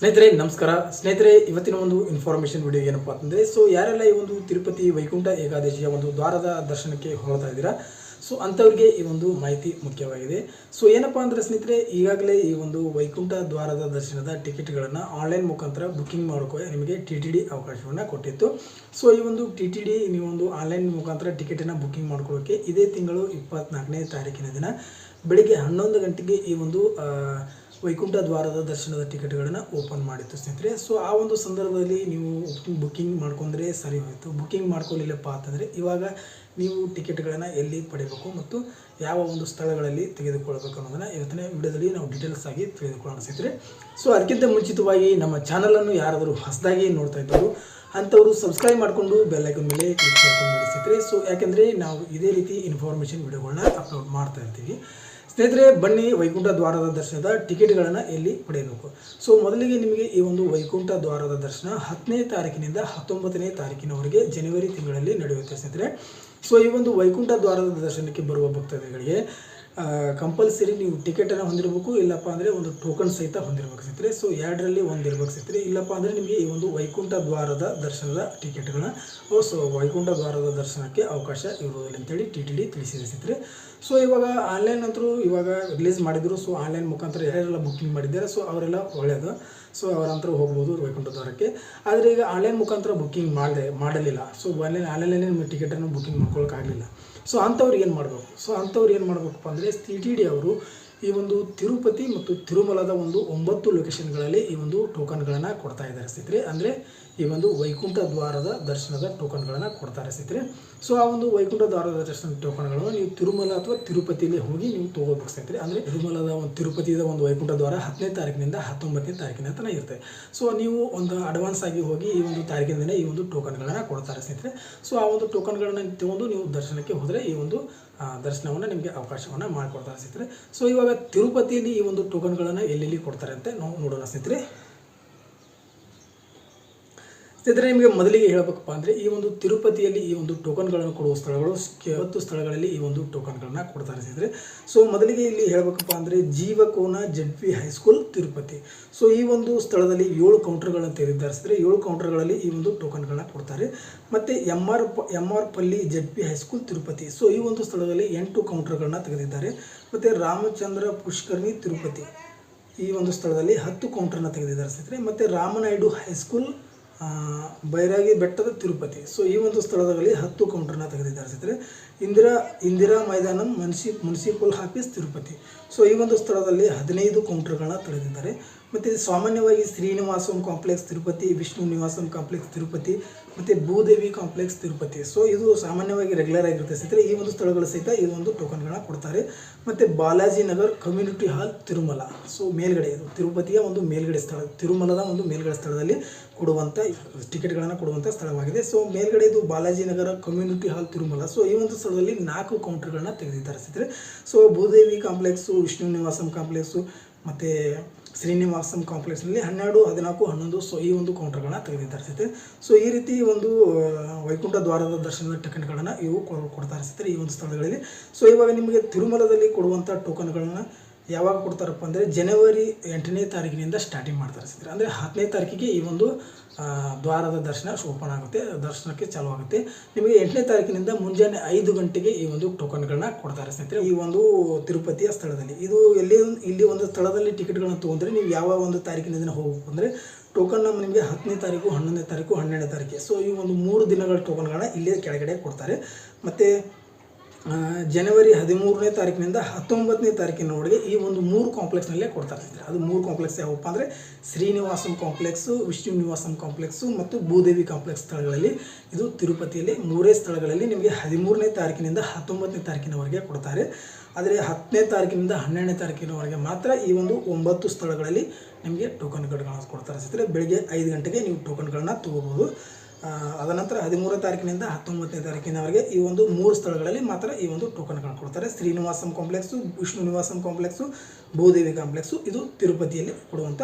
ಸ್ನೇಹಿತರೆ, ನಮಸ್ಕಾರ. ಸ್ನೇಹಿತರೆ, ಇವತ್ತಿನ ಒಂದು ಇನ್ಫಾರ್ಮೇಷನ್ ವಿಡಿಯೋ ಏನಪ್ಪ ಅಂತಂದರೆ ಸೊ ಯಾರೆಲ್ಲ ಈ ಒಂದು ತಿರುಪತಿ ವೈಕುಂಠ ಏಕಾದಶಿಯ ಒಂದು ದ್ವಾರದ ದರ್ಶನಕ್ಕೆ ಹೋಗ್ತಾ ಇದ್ದೀರಾ? ಸೊ ಅಂಥವ್ರಿಗೆ ಈ ಒಂದು ಮಾಹಿತಿ ಮುಖ್ಯವಾಗಿದೆ. ಸೊ ಏನಪ್ಪ ಅಂದರೆ ಸ್ನೇಹಿತರೆ, ಈಗಾಗಲೇ ಈ ಒಂದು ವೈಕುಂಠ ದ್ವಾರದ ದರ್ಶನದ ಟಿಕೆಟ್ಗಳನ್ನು ಆನ್ಲೈನ್ ಮುಖಾಂತರ ಬುಕ್ಕಿಂಗ್ ಮಾಡೋಕೆ ನಿಮಗೆ ಟಿ ಟಿ ಡಿ ಅವಕಾಶವನ್ನು ಕೊಟ್ಟಿತ್ತು. ಸೊ ಈ ಒಂದು ಟಿ ಟಿ ಡಿ ನೀವೊಂದು ಆನ್ಲೈನ್ ಮುಖಾಂತರ ಟಿಕೆಟನ್ನು ಬುಕ್ಕಿಂಗ್ ಮಾಡ್ಕೊಳ್ಳೋಕ್ಕೆ ಇದೇ ತಿಂಗಳು ಇಪ್ಪತ್ನಾಲ್ಕನೇ ತಾರೀಕಿನ ದಿನ, ಬೆಳಿಗ್ಗೆ ಹನ್ನೊಂದು ಗಂಟೆಗೆ ಈ ಒಂದು ವೈಕುಂಠ ದ್ವಾರದ ದರ್ಶನದ ಟಿಕೆಟ್ಗಳನ್ನು ಓಪನ್ ಮಾಡಿತ್ತು ಸ್ನೇಹಿತರೆ. ಸೊ, ಆ ಒಂದು ಸಂದರ್ಭದಲ್ಲಿ ನೀವು ಬುಕ್ಕಿಂಗ್ ಮಾಡ್ಕೊಂಡ್ರೆ ಸರಿ ಹೋಯಿತು. ಬುಕ್ಕಿಂಗ್ ಮಾಡ್ಕೊಳ್ಳಿಲ್ಲಪ್ಪ ಅಂತಂದರೆ ಇವಾಗ ನೀವು ಟಿಕೆಟ್ಗಳನ್ನು ಎಲ್ಲಿ ಪಡಿಬೇಕು ಮತ್ತು ಯಾವ ಒಂದು ಸ್ಥಳಗಳಲ್ಲಿ ತೆಗೆದುಕೊಳ್ಬೇಕು ಅನ್ನೋದನ್ನು ಇವತ್ತಿನ ವಿಡಿಯೋದಲ್ಲಿ ನಾವು ಡೀಟೇಲ್ಸ್ ಆಗಿ ತಿಳಿದುಕೊಳ್ಳೋಣ ಸ್ನೇಹಿತರೆ. ಸೊ, ಅದಕ್ಕಿಂತ ಮುಂಚಿತವಾಗಿ ನಮ್ಮ ಚಾನಲನ್ನು ಯಾರಾದರೂ ಹೊಸದಾಗಿ ನೋಡ್ತಾ ಇದ್ದರು ಅಂಥವರು ಸಬ್ಸ್ಕ್ರೈಬ್ ಮಾಡಿಕೊಂಡು ಬೆಲ್ಲೈಕನ್ ಮೇಲೆ ಕ್ಲಿಕ್ ಮಾಡ್ಕೊಂಡು ಸ್ನೇಹಿತರೆ. ಸೊ, ಯಾಕೆಂದರೆ ನಾವು ಇದೇ ರೀತಿ ಇನ್ಫಾರ್ಮೇಷನ್ ವಿಡಿಯೋಗಳನ್ನ ಅಪ್ಲೋಡ್ ಮಾಡ್ತಾ ಇರ್ತೀವಿ. ಸ್ನೇಹಿತರೆ, ಬನ್ನಿ ವೈಕುಂಠ ದ್ವಾರದ ದರ್ಶನದ ಟಿಕೆಟ್ಗಳನ್ನು ಎಲ್ಲಿ ಪಡೆಯಬೇಕು. ಸೊ, ಮೊದಲಿಗೆ ನಿಮಗೆ ಈ ಒಂದು ವೈಕುಂಠ ದ್ವಾರದ ದರ್ಶನ ಹತ್ತನೇ ತಾರೀಕಿನಿಂದ ಹತ್ತೊಂಬತ್ತನೇ ತಾರೀಕಿನವರೆಗೆ ಜನವರಿ ತಿಂಗಳಲ್ಲಿ ನಡೆಯುತ್ತೆ ಸ್ನೇಹಿತರೆ. ಸೊ, ಈ ಒಂದು ವೈಕುಂಠ ದ್ವಾರದ ದರ್ಶನಕ್ಕೆ ಬರುವ ಭಕ್ತಾದಿಗಳಿಗೆ ಕಂಪಲ್ಸರಿ ನೀವು ಟಿಕೆಟನ್ನು ಹೊಂದಿರಬೇಕು, ಇಲ್ಲಪ್ಪ ಅಂದರೆ ಒಂದು ಟೋಕನ್ ಸಹಿತ ಹೊಂದಿರಬೇಕು ಸ್ನೇಹಿತರೆ ಸೊ ಎರಡರಲ್ಲಿ ಒಂದು ಇರ್ಬೇಕು ಸ್ನೇಹಿತರೆ ಇಲ್ಲಪ್ಪ ಅಂದರೆ ನಿಮಗೆ ಈ ಒಂದು ವೈಕುಂಠ ದ್ವಾರದ ದರ್ಶನದ ಟಿಕೆಟ್ಗಳನ್ನ ಸೊ ವೈಕುಂಠ ದ್ವಾರದ ದರ್ಶನಕ್ಕೆ ಅವಕಾಶ ಇರುವುದಿಲ್ಲ ಅಂತೇಳಿ ಟಿ ಟಿ ಡಿ ತಿಳಿಸಿದೆ ಸ್ನೇಹಿತರೆ ಸೊ ಇವಾಗ ಆನ್ಲೈನ್ ಅಂತರೂ ಇವಾಗ ರಿಲೀಸ್ ಮಾಡಿದರು. ಸೊ ಆನ್ಲೈನ್ ಮುಖಾಂತರ ಯಾರೆಲ್ಲ ಬುಕ್ಕಿಂಗ್ ಮಾಡಿದ್ದಾರೆ ಸೊ ಅವರೆಲ್ಲ ಒಳ್ಳೆಯದು ಸೊ ಅವರಂತರ ಹೋಗ್ಬೋದು ವೈಕುಂಠ ದ್ವಾರಕ್ಕೆ. ಆದರೆ ಈಗ ಆನ್ಲೈನ್ ಮುಖಾಂತರ ಬುಕ್ಕಿಂಗ್ ಮಾಡಿದೆ, ಮಾಡಲಿಲ್ಲ. ಸೊ ಆನ್ಲೈನ್ ಆನ್ಲೈನಲ್ಲಿ ನಿಮಗೆ ಟಿಕೆಟನ್ನು ಬುಕ್ಕಿಂಗ್ ಮಾಡ್ಕೊಳ್ಳೋಕ್ಕಾಗಲಿಲ್ಲ ಸೊ ಅಂಥವ್ರು ಏನು ಮಾಡಬೇಕು? ಸೊ ಅಂಥವ್ರು ಏನು ಮಾಡಬೇಕಪ್ಪ ಅಂದರೆ ಸಿ ಟಿ ಡಿ ಅವರು ಈ ಒಂದು ತಿರುಪತಿ ಮತ್ತು ತಿರುಮಲದ ಒಂದು ಒಂಬತ್ತು ಲೊಕೇಶನ್ಗಳಲ್ಲಿ ಈ ಒಂದು ಟೋಕನ್ಗಳನ್ನು ಕೊಡ್ತಾ ಇದ್ದಾರೆ ಸ್ನೇಹಿತರೆ. ಅಂದರೆ ಈ ಒಂದು ವೈಕುಂಠ ದ್ವಾರದ ದರ್ಶನದ ಟೋಕನ್ಗಳನ್ನು ಕೊಡ್ತಾರೆ ಸ್ನೇಹಿತರೆ. ಸೊ ಆ ಒಂದು ವೈಕುಂಠ ದ್ವಾರದ ದರ್ಶನದ ಟೋಕನ್ಗಳನ್ನು ನೀವು ತಿರುಮಲ ಅಥವಾ ತಿರುಪತಿಯಲ್ಲಿ ಹೋಗಿ ನೀವು ತೊಗೋಬೇಕು ಸ್ನೇಹಿತರೆ. ಅಂದರೆ ತಿರುಮಲದ ಒಂದು ತಿರುಪತಿದ ಒಂದು ವೈಕುಂಠ ದ್ವಾರ ಹತ್ತನೇ ತಾರೀಕಿನಿಂದ ಹತ್ತೊಂಬತ್ತನೇ ತಾರೀಕಿನ ತನಕ ಇರುತ್ತೆ. ಸೊ ನೀವು ಒಂದು ಅಡ್ವಾನ್ಸ್ ಆಗಿ ಹೋಗಿ ಈ ಒಂದು ತಾರೀಕಿನಿಂದ ಈ ಒಂದು ಟೋಕನ್ಗಳನ್ನು ಕೊಡ್ತಾರೆ ಸ್ನೇಹಿತರೆ. ಸೊ ಆ ಒಂದು ಟೋಕನ್ಗಳನ್ನು ತಗೊಂಡು ನೀವು ದರ್ಶನಕ್ಕೆ ಹೋದರೆ ಈ ಒಂದು ದರ್ಶನವನ್ನು ನಿಮಗೆ ಅವಕಾಶವನ್ನು ಮಾಡಿಕೊಡ್ತಾರೆ ಸ್ನೇಹಿತರೆ. ಸೊ ಇವಾಗ ತಿರುಪತಿಯಲ್ಲಿ ಈ ಒಂದು ಟೋಕನ್ಗಳನ್ನು ಎಲ್ಲೆಲ್ಲಿ ಕೊಡ್ತಾರೆ ಅಂತ ನಾವು ನೋಡೋಣ ಸ್ನೇಹಿತರೆ. ಸ್ನೇಹಿತರೆ ನಿಮಗೆ ಮೊದಲಿಗೆ ಹೇಳಬೇಕಪ್ಪ ಅಂದರೆ ಈ ಒಂದು ತಿರುಪತಿಯಲ್ಲಿ ಈ ಒಂದು ಟೋಕನ್ಗಳನ್ನು ಕೊಡುವ ಸ್ಥಳಗಳು ಹತ್ತು ಸ್ಥಳಗಳಲ್ಲಿ ಈ ಒಂದು ಟೋಕನ್ಗಳನ್ನು ಕೊಡ್ತಾರೆ ಸ್ನೇಹಿತರೆ ಸೊ ಮೊದಲಿಗೆ ಇಲ್ಲಿ ಹೇಳಬೇಕಪ್ಪ ಅಂದರೆ Jeevakona Z P high school Tirupati. So ಈ ಒಂದು ಸ್ಥಳದಲ್ಲಿ ಏಳು ಕೌಂಟರ್ಗಳನ್ನು ತೆರೆದಿದ್ದಾರೆ ಸ್ನೇಹಿತರೆ ಏಳು ಕೌಂಟರ್ಗಳಲ್ಲಿ ಈ ಒಂದು ಟೋಕನ್ಗಳನ್ನ ಕೊಡ್ತಾರೆ. ಮತ್ತು ಎಂ ಆರ್ ಪ M R Palli Z P high school Tirupati. So ಈ ಒಂದು ಸ್ಥಳದಲ್ಲಿ ಎಂಟು ಕೌಂಟರ್ಗಳನ್ನ ತೆಗೆದಿದ್ದಾರೆ. ಮತ್ತು ರಾಮಚಂದ್ರ ಪುಷ್ಕರ್ಣಿ ತಿರುಪತಿ. ಈ ಒಂದು ಸ್ಥಳದಲ್ಲಿ ಹತ್ತು ಕೌಂಟರ್ನ ತೆಗೆದಿದ್ದಾರೆ. ಸ್ನೇಹಿತರೆ ಮತ್ತು ರಾಮನಾಯ್ಡು ಹೈಸ್ಕೂಲ್ ಬೈರಾಗಿ ಬೆಟ್ಟದ ತಿರುಪತಿ. ಸೊ ಈ ಒಂದು ಸ್ಥಳದಲ್ಲಿ ಹತ್ತು ಕೌಂಟರ್ನ ತೆಗೆದಿದ್ದಾರೆ ಸ್ನೇಹಿತರೆ ಇಂದಿರಾ ಇಂದಿರಾ ಮೈದಾನಂ ಮುನ್ಸಿ, ಮುನ್ಸಿಪಲ್ ಆಫೀಸ್ ತಿರುಪತಿ. ಸೊ ಈ ಒಂದು ಸ್ಥಳದಲ್ಲಿ ಹದಿನೈದು ಕೌಂಟರ್ಗಳನ್ನ ತೆಗೆದಿದ್ದಾರೆ. ಮತ್ತು ಸಾಮಾನ್ಯವಾಗಿ ಶ್ರೀನಿವಾಸಂ ಕಾಂಪ್ಲೆಕ್ಸ್ ತಿರುಪತಿ, ವಿಷ್ಣು ನಿವಾಸಂ ಕಾಂಪ್ಲೆಕ್ಸ್ ತಿರುಪತಿ, ಮತ್ತು ಭೂದೇವಿ ಕಾಂಪ್ಲೆಕ್ಸ್ ತಿರುಪತಿ. ಸೊ ಇದು ಸಾಮಾನ್ಯವಾಗಿ ರೆಗ್ಯುಲರ್ ಆಗಿರುತ್ತೆ. ಸ್ನೇಹಿತರೆ, ಈ ಒಂದು ಸ್ಥಳಗಳು ಸಹಿತ ಈ ಒಂದು ಟೋಕನ್ಗಳನ್ನ ಕೊಡ್ತಾರೆ. ಮತ್ತು Balaji Nagar community hall Tirumala. So ಮೇಲ್ಗಡೆ ಇದು ತಿರುಪತಿಯ ಒಂದು ಮೇಲ್ಗಡೆ ಸ್ಥಳ, ತಿರುಮಲದ ಒಂದು ಮೇಲ್ಗಡೆ ಸ್ಥಳದಲ್ಲಿ ಕೊಡುವಂಥ ಟಿಕೆಟ್ಗಳನ್ನು ಕೊಡುವಂಥ ಸ್ಥಳವಾಗಿದೆ. ಸೊ ಮೇಲ್ಗಡೆ ಇದು Balaji Nagar community hall Tirumala. So ಈ ಒಂದು ಸ್ಥಳದಲ್ಲಿ ನಾಲ್ಕು ಕೌಂಟರ್ಗಳನ್ನ ತೆಗೆದಿದ್ದಾರೆ ಸ್ನೇಹಿತರೆ. So Bhudevi complex, Vishnu Nivasam complex, ಮತ್ತು ಶ್ರೀನಿವಾಸಂ ಕಾಂಪ್ಲೆಕ್ಸ್ನಲ್ಲಿ ಹನ್ನೆರಡು, ಹದಿನಾಲ್ಕು, ಹನ್ನೊಂದು, ಸೊ ಈ ಒಂದು ಕೌಂಟರ್ಗಳನ್ನ ತೆಗೆದಿದ್ದಾರೆ ಸ್ನೇಹಿತರೆ ಸೊ ಈ ರೀತಿ ಒಂದು ವೈಕುಂಠ ದ್ವಾರದ ದರ್ಶನದ ಟಿಕೆಟ್ಗಳನ್ನು ಇವು ಕೊಡ್ತಾರೆ ಸ್ನೇಹಿತರೆ ಈ ಒಂದು ಸ್ಥಳಗಳಲ್ಲಿ. ಸೊ ಇವಾಗ ನಿಮಗೆ ತಿರುಮಲದಲ್ಲಿ ಕೊಡುವಂಥ ಟೋಕನ್ಗಳನ್ನು ಯಾವಾಗ ಕೊಡ್ತಾರಪ್ಪ ಅಂದರೆ ಜನವರಿ ಎಂಟನೇ ತಾರೀಕಿನಿಂದ ಸ್ಟಾರ್ಟಿಂಗ್ ಮಾಡ್ತಾರೆ ಸ್ನೇಹಿತರೆ ಅಂದರೆ ಹತ್ತನೇ ತಾರೀಕಿಗೆ ಈ ಒಂದು ದ್ವಾರದ ದರ್ಶನ ಓಪನ್ ಆಗುತ್ತೆ, ದರ್ಶನಕ್ಕೆ ಚಾಲೂ ಆಗುತ್ತೆ. ನಿಮಗೆ ಎಂಟನೇ ತಾರೀಕಿನಿಂದ ಮುಂಜಾನೆ ಐದು ಗಂಟೆಗೆ ಈ ಒಂದು ಟೋಕನ್ಗಳನ್ನ ಕೊಡ್ತಾರೆ ಸ್ನೇಹಿತರೆ. ಈ ಒಂದು ತಿರುಪತಿಯ ಸ್ಥಳದಲ್ಲಿ. ಇದು ಎಲ್ಲಿ, ಇಲ್ಲಿ ಒಂದು ಸ್ಥಳದಲ್ಲಿ ಟಿಕೆಟ್ಗಳನ್ನ ತೊಗೊಂಡ್ರೆ ನೀವು ಯಾವ ಒಂದು ತಾರೀಕಿನಿಂದ ಹೋಗಬೇಕು ಅಂದರೆ ಟೋಕನ್ ನಿಮಗೆ ಹತ್ತನೇ ತಾರೀಕು, ಹನ್ನೊಂದನೇ ತಾರೀಕು, ಹನ್ನೆರಡನೇ ತಾರೀಕು. ಸೊ ಈ ಒಂದು ಮೂರು ದಿನಗಳ ಟೋಕನ್ಗಳನ್ನ ಇಲ್ಲೇ ಕೆಳಗಡೆ ಕೊಡ್ತಾರೆ. ಮತ್ತು ಜನವರಿ ಹದಿಮೂರನೇ ತಾರೀಕಿನಿಂದ ಹತ್ತೊಂಬತ್ತನೇ ತಾರೀಕಿನವರೆಗೆ ಈ ಒಂದು ಮೂರು ಕಾಂಪ್ಲೆಕ್ಸ್ನಲ್ಲೇ ಕೊಡ್ತಾರೆ ಅದು ಮೂರು ಕಾಂಪ್ಲೆಕ್ಸ್ ಯಾವಪ್ಪ ಅಂದರೆ ಶ್ರೀನಿವಾಸಂ ಕಾಂಪ್ಲೆಕ್ಸು ವಿಷ್ಣು ನಿವಾಸಂ ಕಾಂಪ್ಲೆಕ್ಸು ಮತ್ತು ಭೂದೇವಿ ಕಾಂಪ್ಲೆಕ್ಸ್ ಸ್ಥಳಗಳಲ್ಲಿ. ಇದು ತಿರುಪತಿಯಲ್ಲಿ ಮೂರೇ ಸ್ಥಳಗಳಲ್ಲಿ ನಿಮಗೆ ಹದಿಮೂರನೇ ತಾರೀಕಿನಿಂದ ಹತ್ತೊಂಬತ್ತನೇ ತಾರೀಕಿನವರೆಗೆ ಕೊಡ್ತಾರೆ. ಆದರೆ ಹತ್ತನೇ ತಾರೀಕಿನಿಂದ ಹನ್ನೆರಡನೇ ತಾರೀಕಿನವರೆಗೆ ಮಾತ್ರ ಈ ಒಂದು ಒಂಬತ್ತು ಸ್ಥಳಗಳಲ್ಲಿ ನಿಮಗೆ ಟೋಕನ್ಗಳನ್ನು ಕೊಡ್ತಾರೆ. ಸ್ನೇಹಿತರೆ ಬೆಳಗ್ಗೆ ಐದು ಗಂಟೆಗೆ ನೀವು ಟೋಕನ್ಗಳನ್ನ ತೊಗೋಬೋದು. ಆ, ಅದನಂತರ ಹದಿಮೂರನೇ ತಾರೀಕಿನಿಂದ ಹತ್ತೊಂಬತ್ತನೇ ತಾರೀಕಿನವರೆಗೆ ಈ ಒಂದು ಮೂರು ಸ್ಥಳಗಳಲ್ಲಿ ಮಾತ್ರ ಈ ಒಂದು ಟೋಕನ್ಗಳನ್ನು ಕೊಡ್ತಾರೆ. Srinivasam complex Vishnu Nivasam complex Bhudevi complex ಇದು ತಿರುಪತಿಯಲ್ಲಿ ಕೊಡುವಂಥ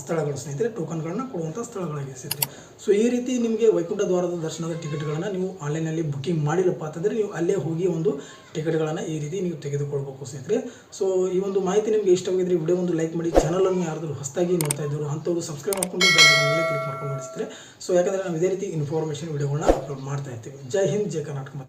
ಸ್ಥಳಗಳು ಸ್ನೇಹಿತರೆ ಟೋಕನ್ಗಳನ್ನು ಕೊಡುವಂಥ ಸ್ಥಳಗಳಾಗಿದೆ ಸ್ನೇಹಿತರೆ. ಸೊ ಈ ರೀತಿ ನಿಮಗೆ ವೈಕುಂಠ ದ್ವಾರದ ದರ್ಶನದ ಟಿಕೆಟ್ಗಳನ್ನು ನೀವು ಆನ್ಲೈನಲ್ಲಿ ಬುಕ್ಕಿಂಗ್ ಮಾಡಿಲ್ಲಪ್ಪ ಅಂತಂದರೆ ನೀವು ಅಲ್ಲೇ ಹೋಗಿ ಒಂದು ಟಿಕೆಟ್ಗಳನ್ನು ಈ ರೀತಿ ನೀವು ತೆಗೆದುಕೊಳ್ಬೇಕು ಸ್ನೇಹಿತರೆ. ಸೊ ಈ ಒಂದು ಮಾಹಿತಿ ನಿಮಗೆ ಇಷ್ಟವಾಗಿದ್ರೆ ವಿಡಿಯೋ ಒಂದು ಲೈಕ್ ಮಾಡಿ ಚಾನಲನ್ನು ಯಾರಾದರೂ ಹೊಸದಾಗಿ ನೋಡ್ತಾ ಇದ್ದರು ಅಂಥವ್ರು ಸಬ್ಸ್ಕ್ರೈಬ್ ಮಾಡ್ಕೊಂಡು ಕ್ಲಿಕ್ ಮಾಡ್ಕೊಂಡು ಮಾಡಿಸಿದ್ರೆ ಸೊ ಯಾಕಂದರೆ ನಾವು ಇದೇ ರೀತಿ ಇನ್ಫಾರ್ಮೇಷನ್ ವಿಡಿಯೋಗಳನ್ನ ಅಪ್ಲೋಡ್ ಮಾಡ್ತಾ ಇರ್ತೀವಿ. ಜೈ ಹಿಂದ್, ಜೈ ಕರ್ನಾಟಕ.